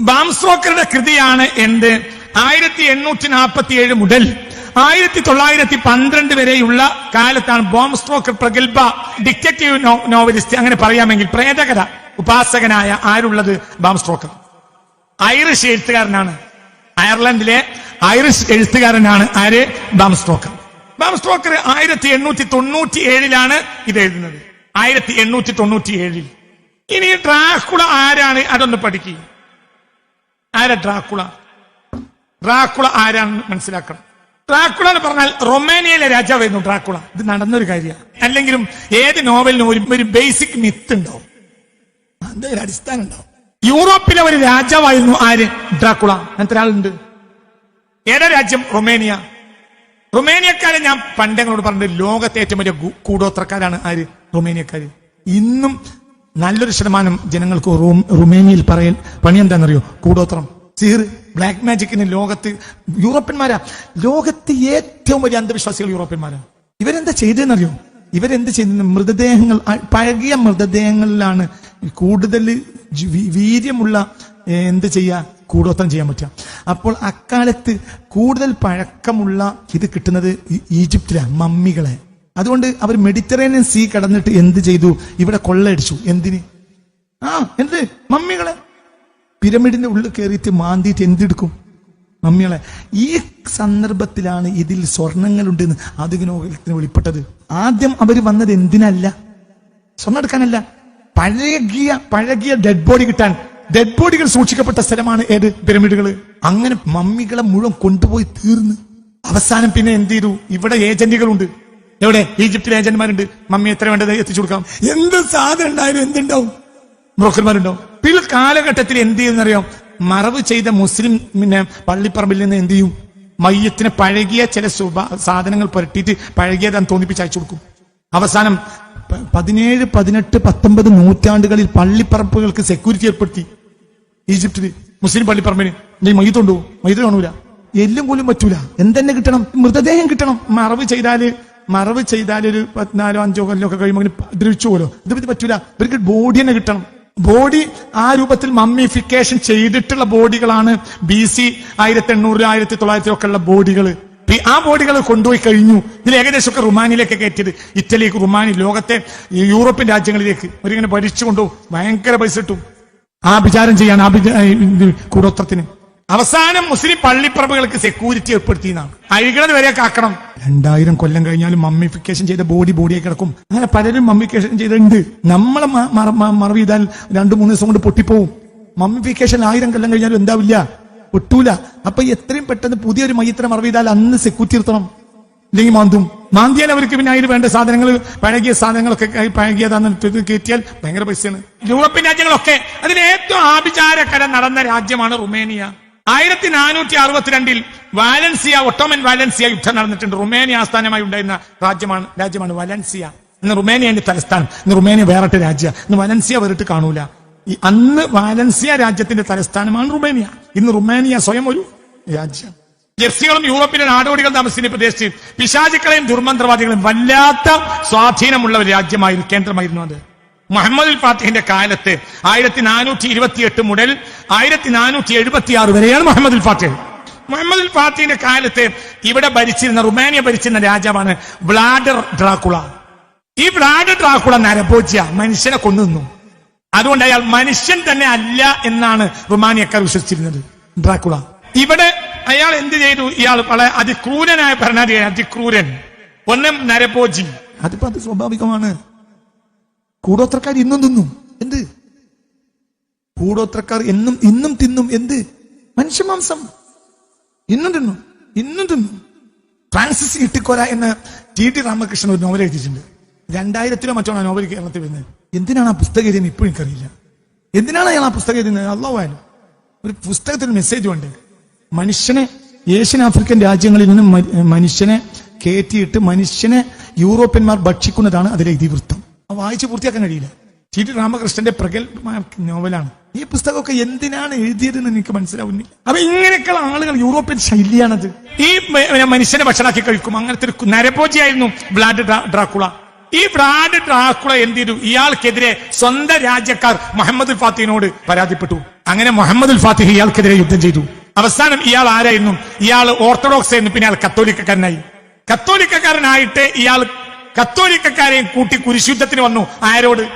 ബാംസ്ട്രോക്കറുടെ കൃതിയാണ് എന്ത്? ആയിരത്തി എണ്ണൂറ്റി നാൽപ്പത്തി ഏഴ് മുതൽ ആയിരത്തി തൊള്ളായിരത്തി പന്ത്രണ്ട് വരെയുള്ള കാലത്താണ് ബോംസ്ട്രോക്കർ പ്രഗത്ഭ ഡിറ്റക്റ്റീവ് നോവലിസ്റ്റ് അങ്ങനെ പറയാമെങ്കിൽ പ്രേതകര ഉപാസകനായ ആരുള്ളത് ബാംസ്ട്രോക്കർ? ഐറിഷ് എഴുത്തുകാരനാണ്. അയർലൻഡിലെ ഐറിഷ് എഴുത്തുകാരനാണ് ആര്? ബാംസ്ട്രോക്കർ. ബാംസ്ട്രോക്കർ ആയിരത്തി എണ്ണൂറ്റി തൊണ്ണൂറ്റി ഏഴിലാണ് ഇത് എഴുതുന്നത് ആയിരത്തി എണ്ണൂറ്റി തൊണ്ണൂറ്റി ഏഴിൽ ഇനി ഡ്രാക്കുള ആരാണ്? അതൊന്ന് പഠിക്കുക ആരാ ഡ്രാക്കുള? ഡ്രാക്കുള ആരാണെന്ന് മനസ്സിലാക്കണം. ഡ്രാക്കുള എന്ന് പറഞ്ഞാൽ റൊമാനിയയിലെ രാജാവായിരുന്നു ഡ്രാക്കുള. ഇത് നടന്നൊരു കാര്യമാണ്. അല്ലെങ്കിലും ഏത് നോവലിനും ഒരു ഒരു ബേസിക് മിത്ത് ഉണ്ടാവും. അതിന്റെ ഒരു അടിസ്ഥാനം ഉണ്ടാവും. യൂറോപ്പിലെ ഒരു രാജാവായിരുന്നു ആര്? ഡ്രാക്കുള. അങ്ങനത്തെ ഒരാളുണ്ട്. ഏതാ രാജ്യം? റൊമേനിയ. റൊമേനിയക്കാരെ ഞാൻ പണ്ടങ്ങളോട് പറഞ്ഞത് ലോകത്തെ ഏറ്റവും വലിയ കൂടോത്രക്കാരാണ് ആര്? റൊമേനിയക്കാര്. ഇന്നും നല്ലൊരു ശതമാനം ജനങ്ങൾക്ക് റൂം റുമേനിയയിൽ പറയൽ പണി എന്താണെന്നറിയോ? കൂടോത്രം. സീർ ബ്ലാക്ക് മാജിക്കിന് ലോകത്ത് യൂറോപ്യന്മാരാ. ലോകത്ത് ഏറ്റവും വലിയ അന്ധവിശ്വാസികൾ യൂറോപ്യന്മാരാ. ഇവരെന്താ ചെയ്തതെന്നറിയോ? ഇവരെന്ത് ചെയ്യുന്നത് മൃതദേഹങ്ങൾ പഴകിയ മൃതദേഹങ്ങളിലാണ് കൂടുതൽ വീര്യമുള്ള എന്ത് ചെയ്യുക കൂടോത്രം ചെയ്യാൻ പറ്റുക. അപ്പോൾ അക്കാലത്ത് കൂടുതൽ പഴക്കമുള്ള ഇത് കിട്ടുന്നത് ഈജിപ്തിലെ ഈജിപ്തിലാണ് മമ്മികളെ. അതുകൊണ്ട് അവർ മെഡിറ്ററേനിയൻ സീ കടന്നിട്ട് എന്ത് ചെയ്തു? ഇവിടെ കൊള്ളയടിച്ചു. എന്തിന്? ആ എന്ത്? മമ്മികളെ. പിരമിഡിന്റെ ഉള്ളിൽ കയറിയിട്ട് മാന്തിയിട്ട് എന്തെടുക്കും? മമ്മികളെ ഈ സന്ദർഭത്തിലാണ് ഇതിൽ സ്വർണങ്ങളുണ്ടെന്ന് ആധുനിക നോവലത്തിന് വെളിപ്പെട്ടത്. ആദ്യം അവർ വന്നത് എന്തിനല്ല? സ്വർണം എടുക്കാനല്ല. പഴകിയ പഴകിയ ഡെഡ് ബോഡി കിട്ടാൻ. ഡെഡ് ബോഡികൾ സൂക്ഷിക്കപ്പെട്ട സ്ഥലമാണ് ഏത്? പിരമിഡുകൾ അങ്ങനെ മമ്മികളെ മുഴുവൻ കൊണ്ടുപോയി തീർന്ന്. അവസാനം പിന്നെ എന്ത് ചെയ്തു? ഇവിടെ ഏജന്റുകളുണ്ട് എവിടെ? ഈജിപ്തിലെ ഏജന്റുമാരുണ്ട്. മമ്മി എത്ര വേണ്ടത് എത്തിച്ചു കൊടുക്കാം. എന്ത് സാധനം ഉണ്ടായാലും എന്തുണ്ടാവും? ബ്രോക്കർമാരുണ്ടാവും പിൽ കാലഘട്ടത്തിൽ എന്ത് ചെയ്യുന്നറിയാം മറവ് ചെയ്ത മുസ്ലിം പിന്നെ പള്ളിപ്പറമ്പിൽ നിന്ന് എന്ത് ചെയ്യും? മയ്യത്തിന് പഴകിയ ചില സാധനങ്ങൾ പുരട്ടിയിട്ട് പഴകിയതാന്ന് തോന്നിപ്പിച്ച് അയച്ചു കൊടുക്കും. അവസാനം പതിനേഴ് പതിനെട്ട് പത്തൊമ്പത് നൂറ്റാണ്ടുകളിൽ പള്ളിപ്പറമ്പുകൾക്ക് സെക്യൂരിറ്റി ഏർപ്പെടുത്തി. ഈജിപ്തിൽ മുസ്ലിം പള്ളിപ്പറമ്പിന്. നീ മയ്യത്തുണ്ടോ മയ്യത്ത് കാണൂല. എല്ലും പോലും പറ്റൂല. എന്തെന്നെ കിട്ടണം? മൃതദേഹം കിട്ടണം. മറവ് ചെയ്താൽ മറവ് ചെയ്താൽ ഒരു പതിനാലോ അഞ്ചോ കൊല്ലോ ഒക്കെ കഴിയുമ്പോൾ ദ്രവിച്ചു പോലോ ഇത് ഇത് പറ്റൂല. ഇവർക്ക് ബോഡി തന്നെ കിട്ടണം. ബോഡി ആ രൂപത്തിൽ മമ്മിഫിക്കേഷൻ ചെയ്തിട്ടുള്ള ബോഡികളാണ് ബി സി ആയിരത്തി എണ്ണൂറ് ആയിരത്തി തൊള്ളായിരത്തി ഉള്ള ബോഡികൾ ആ ബോഡികൾ കൊണ്ടുപോയി കഴിഞ്ഞു. ഇതിൽ ഏകദേശമൊക്കെ റുമാനിലേക്ക് കയറ്റിയത്. ഇറ്റലിക്ക് റുമാനി ലോകത്തെ യൂറോപ്യൻ രാജ്യങ്ങളിലേക്ക്. അവരിങ്ങനെ ഭരിച്ചു കൊണ്ടുപോകും ഭയങ്കര പൈസ കിട്ടും. ആ വിചാരം ചെയ്യാൻ ആ കൂടോത്രത്തിന്. അവസാനം മുസ്ലിം പള്ളിപ്പറമ്പുകൾക്ക് സെക്യൂരിറ്റി ഏർപ്പെടുത്തിയെന്നാണ്. അഴുകണത് വരെ കാക്കണം. രണ്ടായിരം കൊല്ലം കഴിഞ്ഞാലും മമ്മിഫിക്കേഷൻ ചെയ്ത ബോഡി ബോഡിയായി കിടക്കും. അങ്ങനെ പലരും മമ്മിഫിക്കേഷൻ ചെയ്തിട്ടുണ്ട്. നമ്മളെ മറവ് ചെയ്താൽ രണ്ടു മൂന്ന് ദിവസം കൊണ്ട് പൊട്ടിപ്പോവും. മമ്മിഫിക്കേഷൻ ആയിരം കൊല്ലം കഴിഞ്ഞാലും എന്താവില്ല? പൊട്ടൂല. അപ്പൊ എത്രയും പെട്ടെന്ന് പുതിയൊരു മയ്യത്തിനെ മറവ് ചെയ്താൽ അന്ന് സെക്യൂരിറ്റി നിർത്തണം. ഇല്ലെങ്കിൽ മാന്തും. മാന്തിയാൽ അവർക്ക് പിന്നെ അതിന് വേണ്ട സാധനങ്ങൾ പഴകിയ സാധനങ്ങളൊക്കെ പഴകിയതാന്ന് കയറ്റിയാൽ ഭയങ്കര പൈസയാണ്. യൂറോപ്യൻ രാജ്യങ്ങളൊക്കെ അതിൽ ഏറ്റവും ആഭിചാരക്കര നടന്ന രാജ്യമാണ് റുമേനിയ. ആയിരത്തി നാനൂറ്റി അറുപത്തിരണ്ടിൽ വാലൻസിയ ഒട്ടോമൻ വാലൻസിയ യുദ്ധം നടന്നിട്ടുണ്ട്. റുമേനിയ ആസ്ഥാനമായി ഉണ്ടായിരുന്ന രാജ്യമാണ് രാജ്യമാണ് വലൻസിയ. ഇന്ന് റുമേനിയന്റെ തലസ്ഥാനം. ഇന്ന് റുമേനിയ വേറിട്ട് രാജ്യ. ഇന്ന് വലൻസിയ വേറിട്ട് കാണൂല. ഈ അന്ന് വാലൻസിയ രാജ്യത്തിന്റെ തലസ്ഥാനമാണ് റുമേനിയ. ഇന്ന് റുമേനിയ സ്വയം ഒരു രാജ്യം. ജെർസികളും യൂറോപ്പിലെ നാടോടികൾ താമസിക്കുന്ന പ്രദേശത്ത് പിശാചുക്കളെയും ദുർമന്ത്രവാദികളെയും വല്ലാത്ത സ്വാധീനമുള്ള ഒരു രാജ്യമായിരുന്നു കേന്ദ്രമായിരുന്നു അത്. മുഹമ്മദ് ഫാത്തിഹിന്റെ കാലത്ത് ആയിരത്തി നാനൂറ്റി ഇരുപത്തിയെട്ട് മുതൽ ആയിരത്തി നാനൂറ്റി എഴുപത്തി ആറ് വരെയാണ് മുഹമ്മദ് ഫാത്തിഹ്. മുഹമ്മദ് ഫാത്തിഹിന്റെ കാലത്ത് ഇവിടെ ഭരിച്ചിരുന്ന റുമാനിയ ഭരിച്ചിരുന്ന രാജാവാണ് വ്ളാഡർ ഡ്രാക്കുള. ഈ വ്ളാഡർ ഡ്രാക്കുള നരഭോജ്യ മനുഷ്യനെ കൊണ്ടുവന്നു അതുകൊണ്ട് അയാൾ മനുഷ്യൻ തന്നെ അല്ല എന്നാണ് റുമാനിയക്കാർ വിശ്വസിച്ചിരുന്നത് ഡ്രാക്കുള. ഇവിടെ അയാൾ എന്ത് ചെയ്തു? ഇയാൾ വളരെ അതിക്രൂരനായ ഭരണാധികാരി അതിക്രൂരൻ. ഒന്നും നരഭോജി അതിപ്പോ അത് സ്വാഭാവികമാണ്. കൂടോത്രക്കാർ ഇന്നും തിന്നും. എന്ത്? കൂടോത്രക്കാർ എന്നും ഇന്നും തിന്നും. എന്ത്? മനുഷ്യമാംസം ഇന്നും തിന്നും. ഇന്നും തിന്നും. ഫ്രാൻസിസ് ഇട്ടിക്കോല എന്ന ടി ടി രാമകൃഷ്ണൻ ഒരു നോവൽ എഴുതിയിട്ടുണ്ട്. രണ്ടായിരത്തിലോ മറ്റോ ആ നോവൽ കേരളത്തിൽ വരുന്നത്. എന്തിനാണ് ആ പുസ്തകം എഴുതിയെന്ന് ഇപ്പോഴും എനിക്കറിയില്ല. എന്തിനാണ് അയാൾ ആ പുസ്തകം എഴുതുന്നത് അള്ളാഹാലും ഒരു പുസ്തകത്തിൽ മെസ്സേജ് ഉണ്ട്. മനുഷ്യനെ ഏഷ്യൻ ആഫ്രിക്കൻ രാജ്യങ്ങളിൽ നിന്നും മനുഷ്യനെ കയറ്റിയിട്ട് മനുഷ്യനെ യൂറോപ്യന്മാർ ഭക്ഷിക്കുന്നതാണ് അതിലെ ഇതിവൃത്തം. വായിച്ച് പൂർത്തിയാക്കാൻ കഴിയില്ല. ടി ടി രാമകൃഷ്ണന്റെ പ്രഗത്ഭമായ നോവലാണ്. ഈ പുസ്തകമൊക്കെ എന്തിനാണ് എഴുതിയതെന്ന് എനിക്ക് മനസ്സിലാവുന്നില്ല. അപ്പൊ ഇങ്ങനെയൊക്കെയുള്ള ആളുകൾ യൂറോപ്യൻ ശൈലിയാണത്. ഈ മനുഷ്യനെ ഭക്ഷണമാക്കി കഴിക്കും. അങ്ങനത്തെ ഒരു നരഭോജിയായിരുന്നു ബ്ലാഡ് ഡ്രാക്കുള. ഈ ബ്ലാഡ് ഡ്രാക്കുള എന്ത് ചെയ്തു? ഇയാൾക്കെതിരെ സ്വന്തം രാജ്യക്കാർ മുഹമ്മദ് ഫാത്തിഹിനോട് പരാതിപ്പെട്ടു. അങ്ങനെ മുഹമ്മദ് ഫാത്തിഹ് ഇയാൾക്കെതിരെ യുദ്ധം ചെയ്തു. അവസാനം ഇയാൾ ആരായിരുന്നു? ഇയാൾ ഓർത്തഡോക്സ് ആയിരുന്നു. പിന്നെ അയാൾ കത്തോലിക്കക്കാരനായി. കത്തോലിക്കക്കാരനായിട്ട് ഇയാൾ കത്തോലിക്കക്കാരെയും കൂട്ടി കുരിശുദ്ധത്തിന് വന്നു. ആരോട്?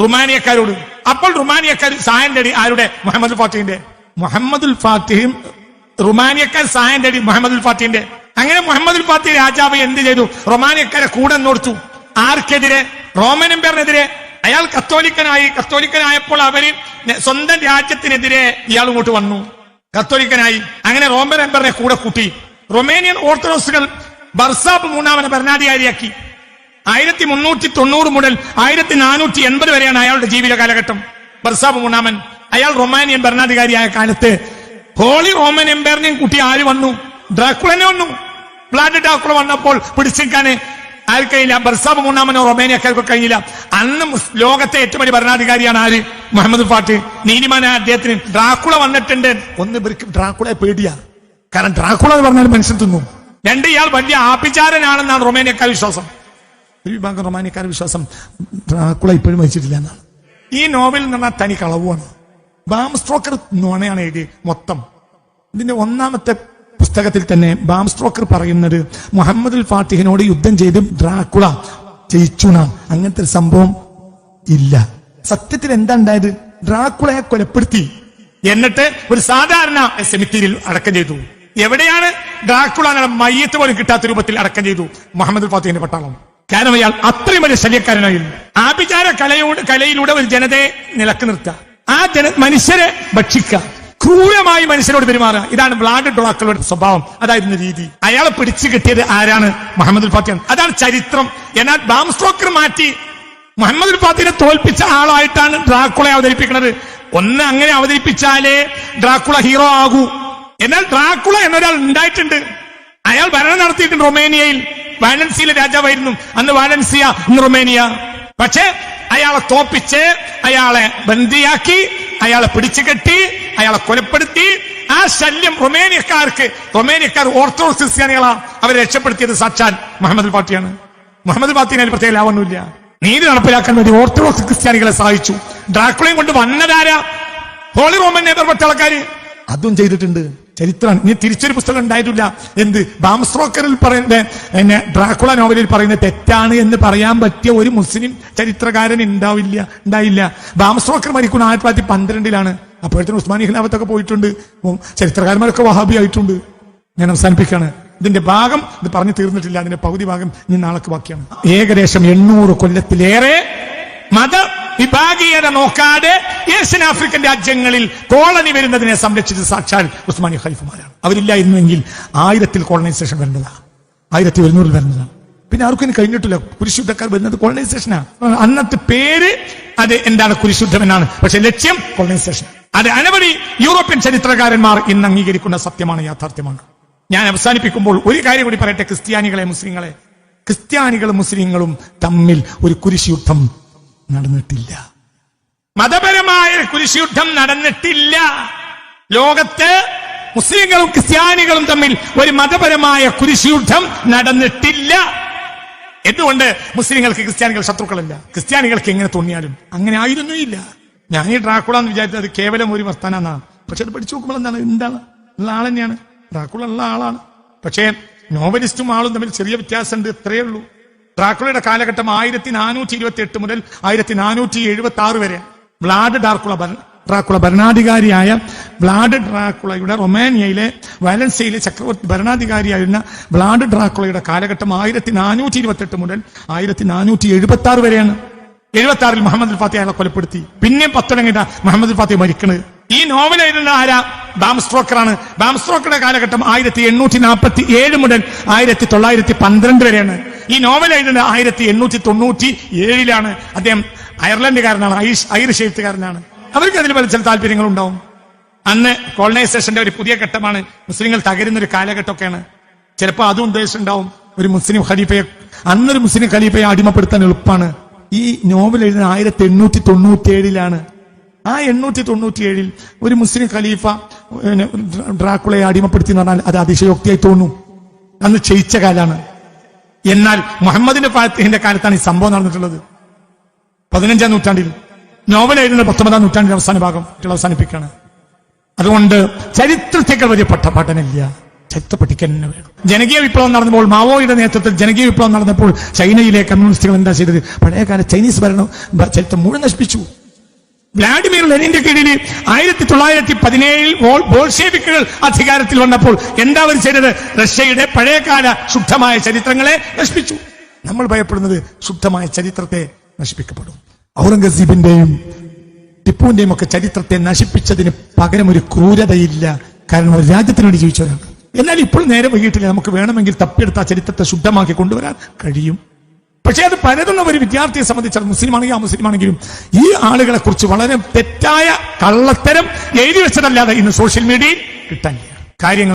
റുമാനിയക്കാരോട്. അപ്പോൾ റുമാനിയക്കാർ സഹായം തേടി ആരുടെ? മുഹമ്മദ് ഫാത്തിഹിന്റെ. മുഹമ്മദുൽ ഫാത്തിഹും റുമാനിയക്കാർ സഹായം തേടി മുഹമ്മദുൽ ഫാത്തിഹിന്റെ. അങ്ങനെ മുഹമ്മദുൽ ഫാത്തി രാജാവ് എന്ത് ചെയ്തു? റൊമാനിയക്കാരെ കൂടെ നോർത്തു. ആർക്കെതിരെ? റോമൻ എംപയറിനെതിരെ. അയാൾ കത്തോലിക്കനായി. കത്തോലിക്കനായപ്പോൾ അവർ സ്വന്തം രാജ്യത്തിനെതിരെ ഇയാൾ ഇങ്ങോട്ട് വന്നു. കത്തോലിക്കനായി. അങ്ങനെ റോമൻ എംപയറിനെ കൂടെ കൂട്ടി. റൊമേനിയൻ ഓർത്തഡോക്സുകൾ ബർസാബ് മൂന്നാമനെ ഭരണാധികാരിയാക്കി. ആയിരത്തി മുന്നൂറ്റി തൊണ്ണൂറ് മുതൽ ആയിരത്തി നാനൂറ്റി എൺപത് വരെയാണ് അയാളുടെ ജീവിത കാലഘട്ടം. ബർസാബ് മൂന്നാമൻ അയാൾ റൊമാനിയൻ ഭരണാധികാരിയായ കാലത്ത് ഹോളി റോമൻ എംപയറിനെയും കുട്ടി ആര് വന്നു? ഡ്രാക്കുളനെ വന്നു. ബ്ലാഡ് ഡ്രാക്കുള വന്നപ്പോൾ പിടിച്ചെടുക്കാന് ആര് കഴിഞ്ഞില്ല? ബർസാബ് മൂന്നാമനോ റൊമേനിയക്കാർക്ക് കഴിഞ്ഞില്ല. അന്ന് ലോകത്തെ ഏറ്റവും വലിയ ഭരണാധികാരിയാണ് ആര്? മുഹമ്മദ് ഫാട്ട് നീതിമാനായ അദ്ദേഹത്തിന് ഡ്രാക്കുള വന്നിട്ടുണ്ട്. ഒന്ന് ഇവർക്ക് ഡ്രാക്കുളയെ പേടിയാ. കാരണം ഡ്രാക്കുള എന്ന് പറഞ്ഞാൽ മനുഷ്യൻ തിന്നു. രണ്ട് ഇയാൾ വലിയ ആഭിചാരനാണെന്നാണ് റൊമേനിയക്കാർ വിശ്വാസം. ഒരു വിഭാഗം റൊമാനിക്കാർ വിശ്വാസം ഡ്രാക്കുള ഇപ്പോഴും മരിച്ചിട്ടില്ല എന്നാണ്. ഈ നോവൽ എന്ന് പറഞ്ഞാൽ തനി കളവുമാണ് ബാം സ്ട്രോക്കർ നോണയാണ് എഴുതി മൊത്തം. ഇതിന്റെ ഒന്നാമത്തെ പുസ്തകത്തിൽ തന്നെ ബാം സ്ട്രോക്കർ പറയുന്നത് മുഹമ്മദുൽ ഫാത്തിഹിനോട് യുദ്ധം ചെയ്ത് ഡ്രാക്കുള ജയിച്ചുണ അങ്ങനത്തെ ഒരു സംഭവം ഇല്ല. സത്യത്തിൽ എന്താ ഉണ്ടായത്? ഡ്രാക്കുളയെ കൊലപ്പെടുത്തി. എന്നിട്ട് ഒരു സാധാരണ സെമിത്തേരിയിൽ അടക്കം ചെയ്തു. എവിടെയാണ് ഡ്രാക്കുള മയ്യത്ത് പോലും കിട്ടാത്ത രൂപത്തിൽ അടക്കം ചെയ്തു മുഹമ്മദ് ഫാത്തിഹിന്റെ പട്ടാളം. കാരണം അയാൾ അത്രയും വലിയ ശല്യക്കാരനായിരുന്നു. ആഭിചാര കലയോട് കലയിലൂടെ ഒരു ജനതയെ നിലയ്ക്ക് നിർത്തുക. ആ ജന മനുഷ്യരെ ഭക്ഷിക്കുക. ക്രൂരമായി മനുഷ്യരോട് പെരുമാറുക. ഇതാണ് ബ്ലാഡ് ഡോളാക്കളുടെ സ്വഭാവം. അതായിരുന്നു രീതി. അയാളെ പിടിച്ചു കിട്ടിയത് ആരാണ്? മുഹമ്മദ് ഫാത്തിയാണ്. അതാണ് ചരിത്രം. എന്നാൽ ബാം സ്റ്റോക്കർ മാറ്റി മുഹമ്മദ് ഫാത്തിനെ തോൽപ്പിച്ച ആളായിട്ടാണ് ഡ്രാക്കുളെ അവതരിപ്പിക്കുന്നത്. ഒന്ന് അങ്ങനെ അവതരിപ്പിച്ചാലേ ഡ്രാക്കുള ഹീറോ ആകൂ. എന്നാൽ ഡ്രാക്കുള എന്നൊരാൾ ഉണ്ടായിട്ടുണ്ട്. അയാൾ ഭരണം നടത്തിയിട്ടുണ്ട് റൊമേനിയയിൽ. വാലൻസിയിലെ രാജാവായിരുന്നു. അന്ന് വാലൻസിയ ഇന്ന് റൊമേനിയ. പക്ഷേ അയാളെ തോപ്പിച്ച് അയാളെ ബന്ദിയാക്കി അയാളെ പിടിച്ചു കെട്ടി അയാളെ കൊലപ്പെടുത്തി. ആ ശല്യം റൊമേനിയക്കാർക്ക് റൊമേനിയക്കാർ ഓർത്തഡോക്സ് ക്രിസ്ത്യാനികളാ അവരെ രക്ഷപ്പെടുത്തിയത് സച്ചാൻ മുഹമ്മദ് പാർട്ടിയാണ് മുഹമ്മദ് പാർട്ടിനെ അതിൽ പ്രത്യേക ലാഭമൊന്നുമില്ല. നീതി നടപ്പിലാക്കാൻ വേണ്ടി ഓർത്തഡോക്സ് ക്രിസ്ത്യാനികളെ സഹായിച്ചു. ഡ്രാക്കുളയും കൊണ്ട് വന്നതാരാ? ഹോളി റോമൻ നേതൃത്വ ആൾക്കാര് അതും ചെയ്തിട്ടുണ്ട്. ചരിത്രം. ഇനി തിരിച്ചൊരു പുസ്തകം ഉണ്ടായിട്ടില്ല. എന്ത്? ബാംസ്ട്രോക്കറിൽ പറയുന്ന എന്നെ ഡ്രാക്കുള നോവലിൽ പറയുന്ന തെറ്റാണ് എന്ന് പറയാൻ പറ്റിയ ഒരു മുസ്ലിം ചരിത്രകാരൻ ഉണ്ടാവില്ല ഉണ്ടായില്ല. ബാംസ്ട്രോക്കർ മരിക്കുന്ന ആയിരത്തി തൊള്ളായിരത്തി പന്ത്രണ്ടിലാണ്. അപ്പോഴത്തേനും ഉസ്മാനി ഖിലാഫത്തൊക്കെ പോയിട്ടുണ്ട്. ചരിത്രകാരന്മാരൊക്കെ വഹാബി ആയിട്ടുണ്ട്. ഞാൻ അവസാനിപ്പിക്കാണ്. ഇതിന്റെ ഭാഗം ഇത് പറഞ്ഞു തീർന്നിട്ടില്ല. അതിന്റെ പകുതി ഭാഗം ഇനി നാളേക്ക് ബാക്കിയാണ്. ഏകദേശം എണ്ണൂറ് കൊല്ലത്തിലേറെ മത വിഭാഗീയത നോക്കാതെ ഏഷ്യൻ ആഫ്രിക്കൻ രാജ്യങ്ങളിൽ കോളനി വരുന്നതിനെ സംരക്ഷിച്ച സാക്ഷാൽ ഉസ്മാനി ഖലീഫുമാരാണ്. അവരില്ലായിരുന്നുവെങ്കിൽ ആയിരത്തിൽ കോളനൈസേഷൻ വരേണ്ടതാണ് ആയിരത്തി ഒരുന്നൂറിൽ വരേണ്ടതാണ് പിന്നെ ആർക്കും കഴിഞ്ഞിട്ടില്ല. കുരിശുദ്ധക്കാർ വരുന്നത് കോളനൈസേഷനാണ് അന്നത്തെ പേര് അത് എന്താണ് കുരിശുദ്ധം എന്നാണ് പക്ഷെ ലക്ഷ്യം കോളനൈസേഷൻ അത് അനവധി യൂറോപ്യൻ ചരിത്രകാരന്മാർ ഇന്ന് അംഗീകരിക്കുന്ന സത്യമാണ് യാഥാർത്ഥ്യമാണ്. ഞാൻ അവസാനിപ്പിക്കുമ്പോൾ ഒരു കാര്യം കൂടി പറയട്ടെ ക്രിസ്ത്യാനികളെ മുസ്ലിങ്ങളെ. ക്രിസ്ത്യാനികളും മുസ്ലിങ്ങളും തമ്മിൽ ഒരു കുരിശുദ്ധം നടന്നിട്ടില്ല. മതപരമായ കുരിശുദ്ധം നടന്നിട്ടില്ല. ലോകത്ത് മുസ്ലിങ്ങളും ക്രിസ്ത്യാനികളും തമ്മിൽ ഒരു മതപരമായ കുരിശുദ്ധം നടന്നിട്ടില്ല. എന്തുകൊണ്ട് മുസ്ലിങ്ങൾക്ക് ക്രിസ്ത്യാനികൾ ശത്രുക്കളല്ല? ക്രിസ്ത്യാനികൾക്ക് എങ്ങനെ തോന്നിയാലും അങ്ങനെ ആയിരുന്നു ഇല്ല. ഞാൻ ഈ ഡ്രാക്കുള എന്ന് വിചാരിച്ചത് കേവലം ഒരു വർത്താനാണ് പക്ഷെ അത് പഠിച്ചു നോക്കുമ്പോൾ എന്താണ്? എന്താണ്? ഉള്ള ആൾ തന്നെയാണ്. ഡ്രാക്കുള ഉള്ള ആളാണ്. പക്ഷേ നോവലിസ്റ്റും ആളും തമ്മിൽ ചെറിയ വ്യത്യാസമുണ്ട്. ഇത്രയേ ഉള്ളൂ. ഡ്രാക്കുളയുടെ കാലഘട്ടം ആയിരത്തി നാനൂറ്റി ഇരുപത്തി എട്ട് മുതൽ ആയിരത്തി നാനൂറ്റി എഴുപത്തി ആറ് വരെ വ്ലാഡ് ഡാർക്കുള ഡ്രാക്കുള ഭരണാധികാരിയായ വ്ലാഡ് ഡ്രാക്കുളയുടെ റൊമാനിയയിലെ വാലൻസിയയിലെ ചക്രവർത്തി ഭരണാധികാരിയായിരുന്ന വ്ലാഡ് ഡ്രാക്കുളയുടെ കാലഘട്ടം ആയിരത്തി നാനൂറ്റി ഇരുപത്തി എട്ട് മുതൽ ആയിരത്തി നാനൂറ്റി എഴുപത്തി ആറ് വരെയാണ്. എഴുപത്തി ആറിൽ മുഹമ്മദ് ഫാത്തി അയാളെ കൊലപ്പെടുത്തി. പിന്നെ പത്തൊടങ്ങിട്ട മുഹമ്മദ് ഫാത്തി മരിക്കുന്നത് ഈ നോവൽ എഴുതുന്ന ആരാ? ബാം സ്ട്രോക്കറാണ്. ബാം സ്ട്രോക്കറുടെ കാലഘട്ടം ആയിരത്തി എണ്ണൂറ്റി നാൽപ്പത്തി ഏഴ് മുതൽ ആയിരത്തി തൊള്ളായിരത്തി പന്ത്രണ്ട് വരെയാണ്. ഈ നോവൽ എഴുതുന്നത് ആയിരത്തി എണ്ണൂറ്റി തൊണ്ണൂറ്റി ഏഴിലാണ് അദ്ദേഹം അയർലൻഡുകാരനാണ് ഐഷ് ഐറിഷ് എഴുത്തുകാരനാണ്. അവർക്ക് അതിൽ പല ചില താല്പര്യങ്ങൾ ഉണ്ടാവും അന്ന് കോളനൈസേഷന്റെ ഒരു പുതിയ ഘട്ടമാണ് മുസ്ലിങ്ങൾ തകരുന്ന ഒരു കാലഘട്ടമൊക്കെയാണ്. ചിലപ്പോൾ അതും ഉദ്ദേശിച്ചുണ്ടാവും ഒരു മുസ്ലിം ഖലീഫയെ അന്നൊരു മുസ്ലിം ഖലീഫയെ അടിമപ്പെടുത്താൻ എളുപ്പമാണ്. ഈ നോവൽ എഴുതുന്ന ആയിരത്തി എണ്ണൂറ്റി തൊണ്ണൂറ്റി ഏഴിലാണ് ആ എണ്ണൂറ്റി തൊണ്ണൂറ്റി ഏഴിൽ ഒരു മുസ്ലിം ഖലീഫ ഡ്രാക്കുളയെ അടിമപ്പെടുത്തി എന്ന് പറഞ്ഞാൽ അത് അതിശയോക്തിയായി തോന്നും. അന്ന് ക്ഷയിച്ച കാലാണ് എന്നാൽ മുഹമ്മദിന്റെ ഫാത്തിഹിന്റെ കാലത്താണ് ഈ സംഭവം നടന്നിട്ടുള്ളത്. പതിനഞ്ചാം നൂറ്റാണ്ടിൽ നോവൽ എഴുതുന്ന പത്തൊമ്പതാം നൂറ്റാണ്ടിന്റെ അവസാന ഭാഗം അവസാനിപ്പിക്കുകയാണ്. അതുകൊണ്ട് ചരിത്രത്തേക്കാൾ വലിയ പഠനമില്ല ചരിത്രം പഠിക്കാൻ തന്നെ വേണം ജനകീയ വിപ്ലവം നടന്നപ്പോൾ മാവോയുടെ നേതൃത്വത്തിൽ ജനകീയ വിപ്ലവം നടന്നപ്പോൾ ചൈനയിലെ കമ്മ്യൂണിസ്റ്റുകൾ എന്താ ചെയ്തത്? പഴയകാല ചൈനീസ് ഭരണം ചരിത്രം മുഴുവൻ നശിപ്പിച്ചു. വ്ളാഡിമിർ ലെനിന്റെ കീഴിൽ ആയിരത്തി തൊള്ളായിരത്തി പതിനേഴിൽ ബോൾഷേവിക്കുകൾ അധികാരത്തിൽ വന്നപ്പോൾ എന്താ അവർ ചെയ്തത്? റഷ്യയുടെ പഴയകാല ശുദ്ധമായ ചരിത്രങ്ങളെ നശിപ്പിച്ചു. നമ്മൾ ഭയപ്പെടുന്നത് ശുദ്ധമായ ചരിത്രത്തെ നശിപ്പിക്കപ്പെടും. ഔറംഗസീബിന്റെയും ടിപ്പുവിന്റെയും ഒക്കെ ചരിത്രത്തെ നശിപ്പിച്ചതിന് പകരം ഒരു ക്രൂരതയില്ല. കാരണം ഒരു രാജ്യത്തിന് വേണ്ടി ജീവിച്ചവരാണ്. എന്നാൽ ഇപ്പോൾ നേരെ വൈകിട്ടില്ല? നമുക്ക് വേണമെങ്കിൽ തപ്പിയെടുത്ത ആ ചരിത്രത്തെ ശുദ്ധമാക്കി കൊണ്ടുവരാൻ കഴിയും. പക്ഷേ അത് പരതുന്ന ഒരു വിദ്യാർത്ഥിയെ സംബന്ധിച്ച് മുസ്ലിം മുസ്ലിമാണെങ്കിൽ ആ മുസ്ലിം ആണെങ്കിലും ഈ ആളുകളെ കുറിച്ച് വളരെ തെറ്റായ കള്ളത്തരം എഴുതി വെച്ചതല്ലാതെ ഇന്ന് സോഷ്യൽ മീഡിയയിൽ കിട്ടാൻ കാര്യങ്ങൾ